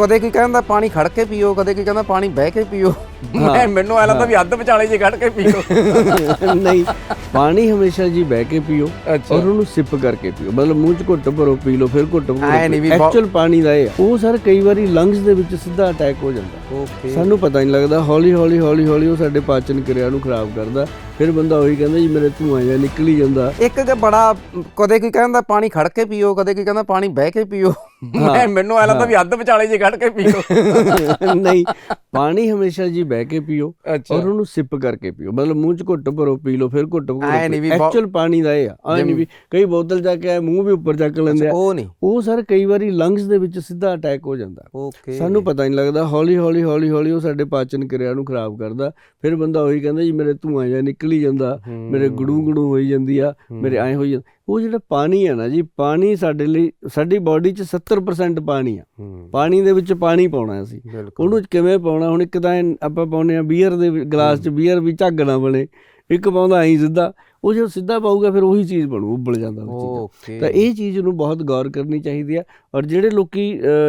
ਕਦੇ ਕੋਈ ਕਹਿੰਦਾ ਪਾਣੀ ਖੜ ਕੇ ਪੀਓ ਕਦੇ ਕੋਈ ਕਹਿੰਦਾ ਪਾਣੀ ਬਹਿ ਕੇ ਪੀਓ। ਮੈਂ ਮੈਨੂੰ ਐ ਲੱਗਦਾ ਵੀ ਅੱਧ ਵਿਚਾਲੇ ਜੇ ਖੜ ਕੇ ਪੀਓ ਨਹੀਂ ਪਾਣੀ ਹਮੇਸ਼ਾ ਜੀ ਬਹਿ ਕੇ ਪੀਓ ਅੱਛਾ। ਔਰ ਉਹਨੂੰ ਸਿਪ ਕਰਕੇ ਪੀਓ। ਮਤਲਬ ਮੂੰਹ 'ਚ ਘੁੱਟ ਭਰੋ ਪੀ ਲਓ ਫਿਰ ਘੁੱਟ ਐਂ ਨੀ ਵੀ ਬਹੁਤ- ਐਕਚੁਅਲ ਪਾਣੀ ਦਾ ਇਹ ਆ। ਉਹ ਸਰ ਕਈ ਵਾਰੀ ਲੰਗਸ ਦੇ ਵਿੱਚ ਸਿੱਧਾ ਅਟੈਕ ਹੋ ਜਾਂਦਾ। ਓਕੇ ਸਾਨੂੰ ਪਤਾ ਨਹੀਂ ਲੱਗਦਾ। ਹੌਲੀ ਹੌਲੀ ਹੌਲੀ ਹੌਲੀ ਉਹ ਸਾਡੇ ਪਾਚਨ ਕਿਰਿਆ ਨੂੰ ਖਰਾਬ ਕਰਦਾ। ਫਿਰ ਬੰਦਾ ਉਹੀ ਕਹਿੰਦਾ ਜੀ ਮੇਰੇ ਧੂਆਂ ਜਿਹਾ ਨਿਕਲ ਜਾਂਦਾ। ਇੱਕ ਕਿ ਬੜਾ ਕਦੇ ਕੋਈ ਕਹਿੰਦਾ ਪਾਣੀ ਖੜ ਕੇ ਪੀਓ ਕਦੇ ਕੋਈ ਕਹਿੰਦਾ ਪਾਣੀ ਬਹਿ ਕੇ ਪੀਓ। ਮੈਂ ਮੈਨੂੰ ਐ ਲੱਗਦਾ ਵੀ ਅੱਧ ਵਿਚਾਲੇ ਜੇ ਖੜ ਕੇ ਪੀਓ ਨਹੀਂ ਪਾਣੀ ਹਮੇਸ਼ਾ ਜੀ ਬਹਿ ਕੇ ਪੀਓ ਔਰ ਉਹਨੂੰ ਸਿਪ ਕਰਕੇ ਪੀਓ। ਮਤਲਬ ਮੂੰਹ 'ਚ ਘੁੱਟ ਭਰੋ ਪੀ ਲਓ ਫਿਰ ਘੁੱਟ ਐਂ ਨੀ ਵੀ ਬਹੁਤ- ਐਕਚੁਅਲ ਪਾਣੀ ਦਾ ਇਹ ਆ ਐ ਨਹੀਂ ਵੀ ਕਈ ਬੋਤਲ ਜਾ ਕੇ ਮੂੰਹ ਵੀ ਉੱਪਰ ਚੱਕ ਲੈਂਦੇ ਆ। ਉਹ ਨਹੀਂ ਉਹ ਸਰ ਕਈ ਵਾਰੀ ਲੰਗਸ ਦੇ ਵਿੱਚ ਸਿੱਧਾ ਅਟੈਕ ਹੋ ਜਾਂਦਾ। ਓਕੇ ਸਾਨੂੰ ਪਤਾ ਨਹੀਂ ਲੱਗਦਾ ਹੌਲੀ ਹੌਲੀ ਹੌਲੀ ਹੌਲੀ ਉਹ ਸਾਡੇ ਪਾਚਨ ਕਿਰਿਆ ਨੂੰ ਖਰਾਬ ਕਰਦਾ। ਫਿਰ ਬੰਦਾ ਉਹੀ ਕਹਿੰਦਾ ਜੀ ਮੇਰੇ ਧੂਆਂ ਜਿਹਾ ਨਿਕਲ ਜਾਂਦਾ ਮੇਰੇ ਗੁੜੂ ਗੁੜੂ ਹੋਈ ਜਾਂਦੀ ਆ ਮੇਰੇ ਐ ਹੋਈ ਜਾਂਦਾ ਉਹ ਜਿਹੜਾ ਪਾਣੀ ਹੈ ਨਾ ਜੀ ਪਾਣੀ ਸਾਡੇ ਲਈ ਸਾਡੀ ਬਾਡੀ 'ਚ 70% ਪਾਣੀ ਆ। ਪਾਣੀ ਦੇ ਵਿੱਚ ਪਾਣੀ ਪਾਉਣਾ ਅਸੀਂ। ਉਹਨੂੰ ਕਿਵੇਂ ਪਾਉਣਾ? ਹੁਣ ਇੱਕ ਤਾਂ ਆਪਾਂ ਪਾਉਨੇ ਆ ਬੀਅਰ ਦੇ ਗਲਾਸ 'ਚ ਬੀਅਰ ਵੀ ਝੱਗ ਨਾ ਬਣੇ। ਇੱਕ ਪਾਉਂਦਾ ਐਂ ਸਿੱਧਾ ਉਹ ਜਦੋਂ ਸਿੱਧਾ ਪਾਊਗਾ ਫਿਰ ਉਹੀ ਚੀਜ਼ ਬਣੂ ਉੱਬਲ ਜਾਂਦਾ ਉਹ ਚੀਜ਼। ਤਾਂ ਇਹ ਚੀਜ਼ ਨੂੰ ਬਹੁਤ ਗੌਰ ਕਰਨੀ ਚਾਹੀਦੀ ਹੈ ਔਰ ਜਿਹੜੇ ਲੋਕੀ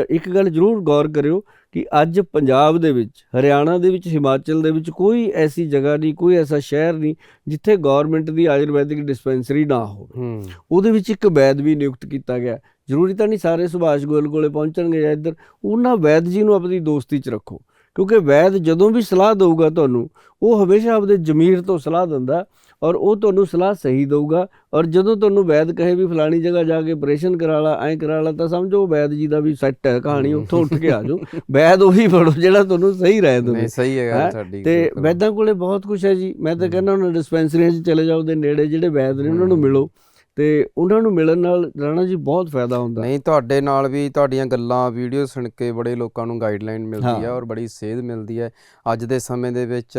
ਇੱਕ ਗੱਲ ਜ਼ਰੂਰ ਗੌਰ ਕਰਿਓ ਕਿ ਅੱਜ ਪੰਜਾਬ ਦੇ ਵਿੱਚ ਹਰਿਆਣਾ ਦੇ ਵਿੱਚ ਹਿਮਾਚਲ ਦੇ ਵਿੱਚ ਕੋਈ ਐਸੀ ਜਗ੍ਹਾ ਨਹੀਂ ਕੋਈ ਐਸਾ ਸ਼ਹਿਰ ਨਹੀਂ ਜਿੱਥੇ ਗਵਰਨਮੈਂਟ ਦੀ ਆਯੁਰਵੈਦਿਕ ਡਿਸਪੈਂਸਰੀ ਨਾ ਹੋਵੇ। ਹੂੰ। ਉਹਦੇ ਵਿੱਚ ਇੱਕ ਵੈਦ ਵੀ ਨਿਯੁਕਤ ਕੀਤਾ ਗਿਆ। ਜ਼ਰੂਰੀ ਤਾਂ ਨਹੀਂ ਸਾਰੇ ਸੁਭਾਸ਼ ਗੋਇਲ ਕੋਲੇ ਪਹੁੰਚਣਗੇ ਜਾਂ ਇੱਧਰ ਉਹਨਾਂ ਵੈਦ ਜੀ ਨੂੰ ਆਪਣੀ ਦੋਸਤੀ 'ਚ ਰੱਖੋ। ਕਿਉਂਕਿ ਵੈਦ ਜਦੋਂ ਵੀ ਸਲਾਹ ਦਊਗਾ ਤੁਹਾਨੂੰ ਉਹ ਹਮੇਸ਼ਾ ਆਪਦੇ ਜ਼ਮੀਰ ਤੋਂ ਸਲਾਹ ਦਿੰਦਾ ਔਰ ਉਹ ਤੁਹਾਨੂੰ ਸਲਾਹ ਸਹੀ ਦਊਗਾ। ਔਰ ਜਦੋਂ ਤੁਹਾਨੂੰ ਵੈਦ ਕਹੇ ਵੀ ਫਲਾਣੀ ਜਗ੍ਹਾ ਜਾ ਕੇ ਆਪਰੇਸ਼ਨ ਕਰਾ ਲਾ ਐਂ ਕਰਾ ਲਾ ਤਾਂ ਸਮਝੋ ਵੈਦ ਜੀ ਦਾ ਵੀ ਸੈੱਟ ਹੈ ਕਹਾਣੀ ਉੱਥੋਂ ਉੱਠ ਕੇ ਆ ਜਾਓ। ਵੈਦ ਉਹੀ ਫੜੋ ਜਿਹੜਾ ਤੁਹਾਨੂੰ ਸਹੀ ਰਹਿ ਦੇਵੇ। ਨਹੀਂ ਸਹੀ ਹੈ ਹੈਂ? ਗੱਲ ਤੁਹਾਡੀ ਤੇ। ਵੈਦਾਂ ਕੋਲੇ ਬਹੁਤ ਕੁਝ ਹੈ ਜੀ। ਮੈਂ ਤਾਂ ਕਹਿੰਦਾ ਉਹਨਾਂ ਡਿਸਪੈਂਸਰੀਆਂ 'ਚ ਚਲੇ ਜਾਓ ਦੇ ਨੇੜੇ ਜਿਹੜੇ ਵੈਦ ਨੇ ਉਹਨਾਂ ਨੂੰ ਮਿਲੋ। ਤੇ ਉਹਨਾਂ ਨੂੰ ਮਿਲਣ ਨਾਲ ਰਾਣਾ ਜੀ ਬਹੁਤ ਫਾਇਦਾ ਹੁੰਦਾ ਨਹੀਂ ਤੁਹਾਡੇ ਨਾਲ ਵੀ ਤੁਹਾਡੀਆਂ ਗੱਲਾਂ ਵੀਡੀਓ ਸੁਣ ਕੇ ਬੜੇ ਲੋਕਾਂ ਨੂੰ ਗਾਈਡਲਾਈਨ ਮਿਲਦੀ ਹਾਂ। ਔਰ ਬੜੀ ਸੇਧ ਮਿਲਦੀ ਹੈ ਅੱਜ ਦੇ ਸਮੇਂ ਦੇ ਵਿੱਚ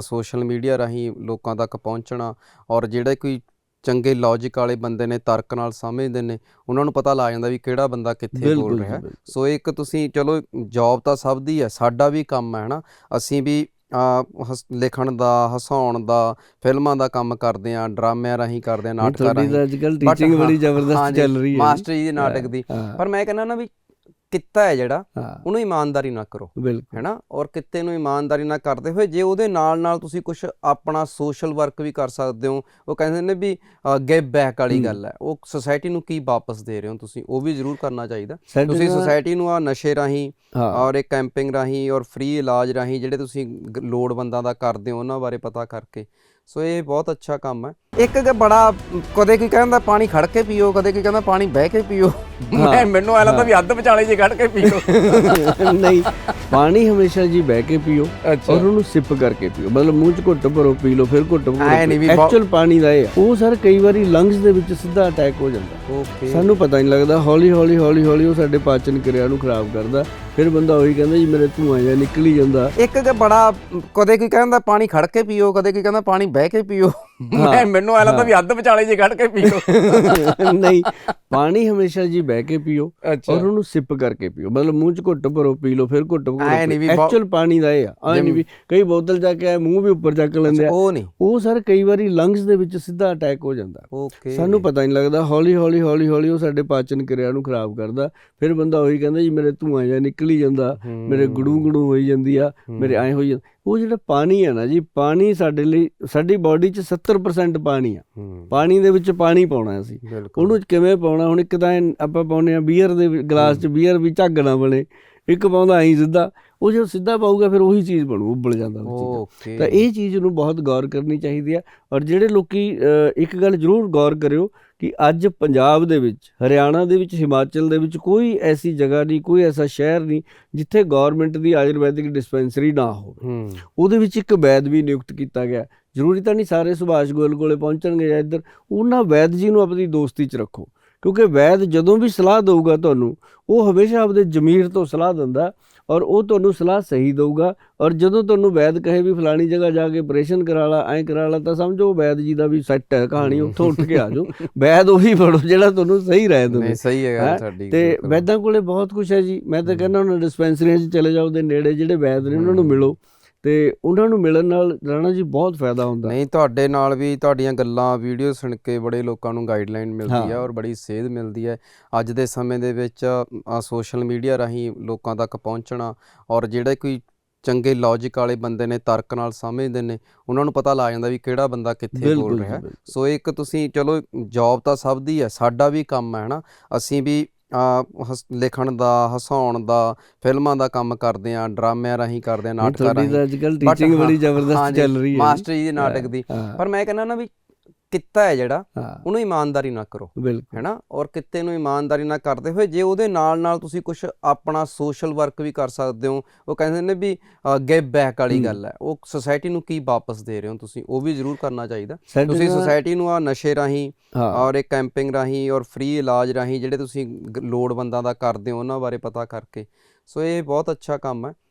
ਸੋਸ਼ਲ ਮੀਡੀਆ ਰਾਹੀਂ ਲੋਕਾਂ ਤੱਕ ਪਹੁੰਚਣਾ ਔਰ ਜਿਹੜੇ ਕੋਈ ਚੰਗੇ ਲੌਜੀਕ ਵਾਲੇ ਬੰਦੇ ਨੇ ਤਰਕ ਨਾਲ ਸਮਝਦੇ ਨੇ ਉਹਨਾਂ ਨੂੰ ਪਤਾ ਲੱਗ ਜਾਂਦਾ ਵੀ ਕਿਹੜਾ ਬੰਦਾ ਕਿੱਥੇ ਬੋਲ ਰਿਹਾ। ਸੋ ਇੱਕ ਤੁਸੀਂ ਚਲੋ ਜੌਬ ਤਾਂ ਸਭ ਦੀ ਹੈ ਸਾਡਾ ਵੀ ਕੰਮ ਹੈ ਨਾ ਅਸੀਂ ਵੀ ਹਸ- ਲਿਖਣ ਦਾ ਹਸਾਉਣ ਦਾ ਫਿਲਮਾਂ ਦਾ ਕੰਮ ਕਰਦੇ ਆ ਡਰਾਮਿਆਂ ਰਾਹੀਂ ਕਰਦੇ ਆ ਨਾਟਕਾਂ ਤੁਹਾਡੀ ਰਾਹੀਂ। ਅੱਜ ਕੱਲ But ਟੀਚਿੰਗ ਬੜੀ ਜ਼ਬਰਦਸਤ ਚੱਲ ਰਹੀ ਹੈ। ਜੀ। ਮਾਸਟਰੀ ਦੇ ਨਾਟਕ ਦੀ। ਪਰ ਮੈਂ ਕਹਿੰਦਾ ਨਾ ਵੀ ਕਿੱਤਾ ਹੈ ਜਿਹੜਾ ਉਹਨੂੰ ਇਮਾਨਦਾਰੀ ਨਾਲ ਕਰੋ ਹੈਨਾ? ਔਰ ਕਿੱਤੇ ਨੂੰ ਇਮਾਨਦਾਰੀ ਨਾਲ ਕਰਦੇ ਹੋਏ ਜੇ ਉਹਦੇ ਨਾਲ ਨਾਲ ਤੁਸੀਂ ਕੁਝ ਆਪਣਾ ਸੋਸ਼ਲ ਵਰਕ ਵੀ ਕਰ ਸਕਦੇ ਹੋ ਉਹ ਕਹਿੰਦੇ ਨੇ ਵੀ ਗਿਵ ਬੈਕ ਵਾਲੀ ਗੱਲ ਹੈ। ਉਹ ਸੋਸਾਇਟੀ ਨੂੰ ਕੀ ਵਾਪਸ ਦੇ ਰਹੇ ਹੋ ਤੁਸੀਂ? ਉਹ ਵੀ ਜ਼ਰੂਰ ਕਰਨਾ ਚਾਹੀਦਾ। ਤੁਸੀਂ ਸੋਸਾਇਟੀ ਨੂੰ ਆ ਨਸ਼ੇ ਰਾਹੀਂ ਔਰ ਇੱਕ ਕੈਂਪਿੰਗ ਰਾਹੀਂ ਔਰ ਫ੍ਰੀ ਇਲਾਜ ਰਾਹੀਂ ਜਿਹੜੇ ਤੁਸੀਂ ਗ- ਲੋੜਵੰਦਾਂ ਦਾ ਕਰਦੇ ਹੋ ਉਹਨਾਂ ਬਾਰੇ ਪਤਾ ਕਰਕੇ। ਸੋ ਇਹ ਬਹੁਤ ਅੱਛਾ ਕੰਮ ਹੈ। ਇੱਕ ਕਿ ਬੜਾ ਕਦੇ ਕੋਈ ਕਹਿੰਦਾ ਪਾਣੀ ਖੜ ਕੇ ਪੀਓ ਕਦੇ ਕੋਈ ਕਹਿੰਦਾ ਪਾਣੀ ਬਹਿ ਕੇ ਪੀਓ। ਮੈਂ ਮੈਨੂੰ ਐ ਲੱਗਦਾ ਵੀ ਅੱਧ ਵਿਚਾਲੇ ਜੇ ਖੜ ਕੇ ਪੀਓ ਨਹੀਂ ਪਾਣੀ ਹਮੇਸ਼ਾ ਜੀ ਬਹਿ ਕੇ ਪੀਓ ਅੱਛਾ। ਔਰ ਉਹਨੂੰ ਸਿਪ ਕਰਕੇ ਪੀਓ। ਮਤਲਬ ਮੂੰਹ 'ਚ ਘੁੱਟ ਭਰੋ ਪੀ ਲਓ ਫਿਰ ਘੁੱਟ ਐਂ ਨੀ ਵੀ ਬਹੁਤ- ਐਕਚੁਅਲ ਪਾਣੀ ਦਾ ਇਹ ਆ। ਉਹ ਸਰ ਕਈ ਵਾਰੀ ਲੰਗਸ ਦੇ ਵਿੱਚ ਸਿੱਧਾ ਅਟੈਕ ਹੋ ਜਾਂਦਾ। ਓਕੇ ਸਾਨੂੰ ਪਤਾ ਨਹੀਂ ਲੱਗਦਾ। ਹੌਲੀ ਹੌਲੀ ਹੌਲੀ ਹੌਲੀ ਉਹ ਸਾਡੇ ਪਾਚਨ ਕਿਰਿਆ ਨੂੰ ਖਰਾਬ ਕਰਦਾ। ਫਿਰ ਬੰਦਾ ਉਹੀ ਕਹਿੰਦਾ ਜੀ ਮੇਰੇ ਧੂਆਂ ਜਿਹਾ ਨਿਕਲ ਜਾਂਦਾ। ਇੱਕ ਕਿ ਬੜਾ ਕਦੇ ਕੋਈ ਕਹਿੰਦਾ ਪਾਣੀ ਖੜ ਕੇ ਪੀਓ ਕਦੇ ਕੋਈ ਕਹਿੰਦਾ ਪਾਣੀ ਬਹਿ ਕੇ ਪੀਓ। ਮੈਂ ਮੈਨੂੰ ਐ ਲੱਗਦਾ ਵੀ ਅੱਧ ਵਿਚਾਲੇ ਜੇ ਖੜ ਕੇ ਪੀਓ। ਨਹੀਂ ਪਾਣੀ ਹਮੇਸ਼ਾ ਜੀ ਬਹਿ ਕੇ ਪੀਓ ਔਰ ਉਹਨੂੰ ਸਿਪ ਕਰਕੇ ਪੀਓ। ਮਤਲਬ ਮੂੰਹ 'ਚ ਘੁੱਟ ਭਰੋ ਪੀ ਲਓ ਫਿਰ ਘੁੱਟ ਐਂ ਨੀ ਵੀ ਬਹੁਤ- ਐਕਚੁਅਲ ਪਾਣੀ ਦਾ ਇਹ ਆ। ਐ ਨਹੀਂ ਵੀ ਕਈ ਬੋਤਲ ਜਾ ਕੇ ਮੂੰਹ ਵੀ ਉੱਪਰ ਚੱਕ ਲੈਂਦੇ ਆ। ਉਹ ਨਹੀਂ। ਉਹ ਸਰ ਕਈ ਵਾਰੀ ਲੰਗਸ ਦੇ ਵਿੱਚ ਸਿੱਧਾ ਅਟੈਕ ਹੋ ਜਾਂਦਾ। ਓਕੇ ਸਾਨੂੰ ਪਤਾ ਨਹੀਂ ਲੱਗਦਾ। ਹੌਲੀ ਹੌਲੀ ਹੌਲੀ ਹੌਲੀ ਉਹ ਸਾਡੇ ਪਾਚਨ ਕਿਰਿਆ ਨੂੰ ਖਰਾਬ ਕਰਦਾ। ਫਿਰ ਬੰਦਾ ਉਹੀ ਕਹਿੰਦਾ ਜੀ ਮੇਰੇ ਧੂਆਂ ਜਿਹਾ ਨਿਕਲ ਜਾਂਦਾ। ਮੇਰੇ ਗੁੜੂ ਗੁੜੂ ਹੋਈ ਜਾਂਦੀ ਆ। ਮੇਰੇ ਐ ਹੋਈ ਜਾਂਦਾ ਉਹ ਜਿਹੜਾ ਪਾਣੀ ਹੈ ਨਾ ਜੀ ਪਾਣੀ ਸਾਡੇ ਲਈ ਸਾਡੀ ਬਾਡੀ 'ਚ 70% ਪਾਣੀ ਆ। ਪਾਣੀ ਦੇ ਵਿੱਚ ਪਾਣੀ ਪਾਉਣਾ ਅਸੀਂ। ਉਹਨੂੰ ਕਿਵੇਂ ਪਾਉਣਾ? ਹੁਣ ਇੱਕ ਤਾਂ ਆਪਾਂ ਪਾਉਨੇ ਆ ਬੀਅਰ ਦੇ ਗਲਾਸ 'ਚ ਬੀਅਰ ਵੀ ਝੱਗ ਨਾ ਬਣੇ। ਇੱਕ ਪਾਉਂਦਾ ਐਂ ਸਿੱਧਾ। ਉਹ ਜਦੋਂ ਸਿੱਧਾ ਪਾਊਗਾ ਫਿਰ ਉਹੀ ਚੀਜ਼ ਬਣੂ ਉੱਬਲ ਜਾਂਦਾ ਉਹ ਚੀਜ਼। ਤਾਂ ਇਹ ਚੀਜ਼ ਨੂੰ ਬਹੁਤ ਗੌਰ ਕਰਨੀ ਚਾਹੀਦੀ ਹੈ। ਔਰ ਜਿਹੜੇ ਲੋਕੀ ਇੱਕ ਗੱਲ ਜ਼ਰੂਰ ਗੌਰ ਕਰਿਓ ਕਿ ਅੱਜ ਪੰਜਾਬ ਦੇ ਵਿੱਚ ਹਰਿਆਣਾ ਦੇ ਵਿੱਚ ਹਿਮਾਚਲ ਦੇ ਵਿੱਚ ਕੋਈ ਐਸੀ ਜਗ੍ਹਾ ਨਹੀਂ ਕੋਈ ਐਸਾ ਸ਼ਹਿਰ ਨਹੀਂ ਜਿੱਥੇ ਗਵਰਨਮੈਂਟ ਦੀ ਆਯੁਰਵੈਦਿਕ ਡਿਸਪੈਂਸਰੀ ਨਾ ਹੋਵੇ। ਹੂੰ। ਉਹਦੇ ਵਿੱਚ ਇੱਕ ਵੈਦ ਵੀ ਨਿਯੁਕਤ ਕੀਤਾ ਗਿਆ। ਜ਼ਰੂਰੀ ਤਾਂ ਨਹੀਂ ਸਾਰੇ ਸੁਭਾਸ਼ ਗੋਇਲ ਕੋਲੇ ਪਹੁੰਚਣਗੇ ਜਾਂ ਇੱਧਰ ਉਹਨਾਂ ਵੈਦ ਜੀ ਨੂੰ ਆਪਣੀ ਦੋਸਤੀ 'ਚ ਰੱਖੋ। ਕਿਉਂਕਿ ਵੈਦ ਜਦੋਂ ਵੀ ਸਲਾਹ ਦਊਗਾ ਤੁਹਾਨੂੰ ਉਹ ਹਮੇਸ਼ਾ ਆਪਦੇ ਜ਼ਮੀਰ ਤੋਂ ਸਲਾਹ ਦਿੰਦਾ ਔਰ ਉਹ ਤੁਹਾਨੂੰ ਸਲਾਹ ਸਹੀ ਦਊਗਾ। ਔਰ ਜਦੋਂ ਤੁਹਾਨੂੰ ਵੈਦ ਕਹੇ ਵੀ ਫਲਾਣੀ ਜਗ੍ਹਾ ਜਾ ਕੇ ਆਪਰੇਸ਼ਨ ਕਰਾ ਲਾ ਐਂ ਕਰਾ ਲਾ ਤਾਂ ਸਮਝੋ ਵੈਦ ਜੀ ਦਾ ਵੀ ਸੈੱਟ ਹੈ ਕਹਾਣੀ ਉੱਥੋਂ ਉੱਠ ਕੇ ਆ ਜਾਓ। ਵੈਦ ਉਹੀ ਫੜੋ ਜਿਹੜਾ ਤੁਹਾਨੂੰ ਸਹੀ ਰਹਿ ਦੇਵੇ। ਨਹੀਂ ਸਹੀ ਹੈ? ਤੁਹਾਡੀ ਤੇ। ਵੈਦਾਂ ਕੋਲੇ ਬਹੁਤ ਕੁਝ ਹੈ ਜੀ। ਮੈਂ ਤਾਂ ਕਹਿੰਦਾ ਉਹਨਾਂ ਡਿਸਪੈਂਸਰੀਆਂ 'ਚ ਚਲੇ ਜਾਓ ਦੇ ਨੇੜੇ ਜਿਹੜੇ ਵੈਦ ਨੇ ਉਹਨਾਂ ਨੂੰ ਮਿਲੋ। ਤੇ ਉਹਨਾਂ ਨੂੰ ਮਿਲਣ ਨਾਲ ਰਾਣਾ ਜੀ ਬਹੁਤ ਫਾਇਦਾ ਹੁੰਦਾ ਨਹੀਂ ਤੁਹਾਡੇ ਨਾਲ ਵੀ ਤੁਹਾਡੀਆਂ ਗੱਲਾਂ ਵੀਡੀਓ ਸੁਣ ਕੇ ਬੜੇ ਲੋਕਾਂ ਨੂੰ ਗਾਈਡਲਾਈਨ ਮਿਲਦੀ ਹਾਂ। ਔਰ ਬੜੀ ਸੇਧ ਮਿਲਦੀ ਹੈ ਅੱਜ ਦੇ ਸਮੇਂ ਦੇ ਵਿੱਚ ਸੋਸ਼ਲ ਮੀਡੀਆ ਰਾਹੀਂ ਲੋਕਾਂ ਤੱਕ ਪਹੁੰਚਣਾ ਔਰ ਜਿਹੜੇ ਕੋਈ ਚੰਗੇ ਲੌਜੀਕ ਵਾਲੇ ਬੰਦੇ ਨੇ ਤਰਕ ਨਾਲ ਸਮਝਦੇ ਨੇ ਉਹਨਾਂ ਨੂੰ ਪਤਾ ਲੱਗ ਜਾਂਦਾ ਵੀ ਕਿਹੜਾ ਬੰਦਾ ਕਿੱਥੇ ਬੋਲ ਰਿਹਾ। ਸੋ ਇੱਕ ਤੁਸੀਂ ਚਲੋ ਜੌਬ ਤਾਂ ਸਭ ਦੀ ਹੈ ਸਾਡਾ ਵੀ ਕੰਮ ਹੈ ਨਾ ਅਸੀਂ ਵੀ ਹਸ- ਲਿਖਣ ਦਾ ਹਸਾਉਣ ਦਾ ਫਿਲਮਾਂ ਦਾ ਕੰਮ ਕਰਦੇ ਆ ਡਰਾਮਿਆਂ ਰਾਹੀਂ ਕਰਦੇ ਆ ਨਾਟਕਾਂ ਤੁਹਾਡੀ ਰਾਹੀਂ। ਅੱਜ ਕੱਲ But ਟੀਚਿੰਗ ਬੜੀ ਜ਼ਬਰਦਸਤ ਚੱਲ ਰਹੀ ਹੈ। ਜੀ। ਮਾਸਟਰੀ ਦੇ ਨਾਟਕ ਦੀ। ਪਰ ਮੈਂ ਕਹਿੰਦਾ ਨਾ ਵੀ ਕਿੱਤਾ ਹੈ ਜਿਹੜਾ ਉਹਨੂੰ ਇਮਾਨਦਾਰੀ ਨਾਲ ਕਰੋ ਹੈਨਾ? ਔਰ ਕਿੱਤੇ ਨੂੰ ਇਮਾਨਦਾਰੀ ਨਾਲ ਕਰਦੇ ਹੋਏ ਜੇ ਉਹਦੇ ਨਾਲ ਨਾਲ ਤੁਸੀਂ ਕੁਝ ਆਪਣਾ ਸੋਸ਼ਲ ਵਰਕ ਵੀ ਕਰ ਸਕਦੇ ਹੋ ਉਹ ਕਹਿੰਦੇ ਨੇ ਵੀ ਗਿਵ ਬੈਕ ਵਾਲੀ। ਗੱਲ ਹੈ। ਉਹ ਸੋਸਾਇਟੀ ਨੂੰ ਕੀ ਵਾਪਸ ਦੇ ਰਹੇ ਹੋ ਤੁਸੀਂ? ਉਹ ਵੀ ਜ਼ਰੂਰ ਕਰਨਾ ਚਾਹੀਦਾ। ਤੁਸੀਂ ਸੋਸਾਇਟੀ ਨੂੰ ਆ ਨਸ਼ੇ ਰਾਹੀਂ ਔਰ ਇਹ ਕੈਂਪਿੰਗ ਰਾਹੀਂ ਔਰ ਫ੍ਰੀ ਇਲਾਜ ਰਾਹੀਂ ਜਿਹੜੇ ਤੁਸੀਂ ਲੋੜਵੰਦਾਂ ਦਾ ਕਰਦੇ ਹੋ ਉਹਨਾਂ ਬਾਰੇ ਪਤਾ ਕਰਕੇ। ਸੋ ਇਹ ਬਹੁਤ ਅੱਛਾ ਕੰਮ ਹੈ।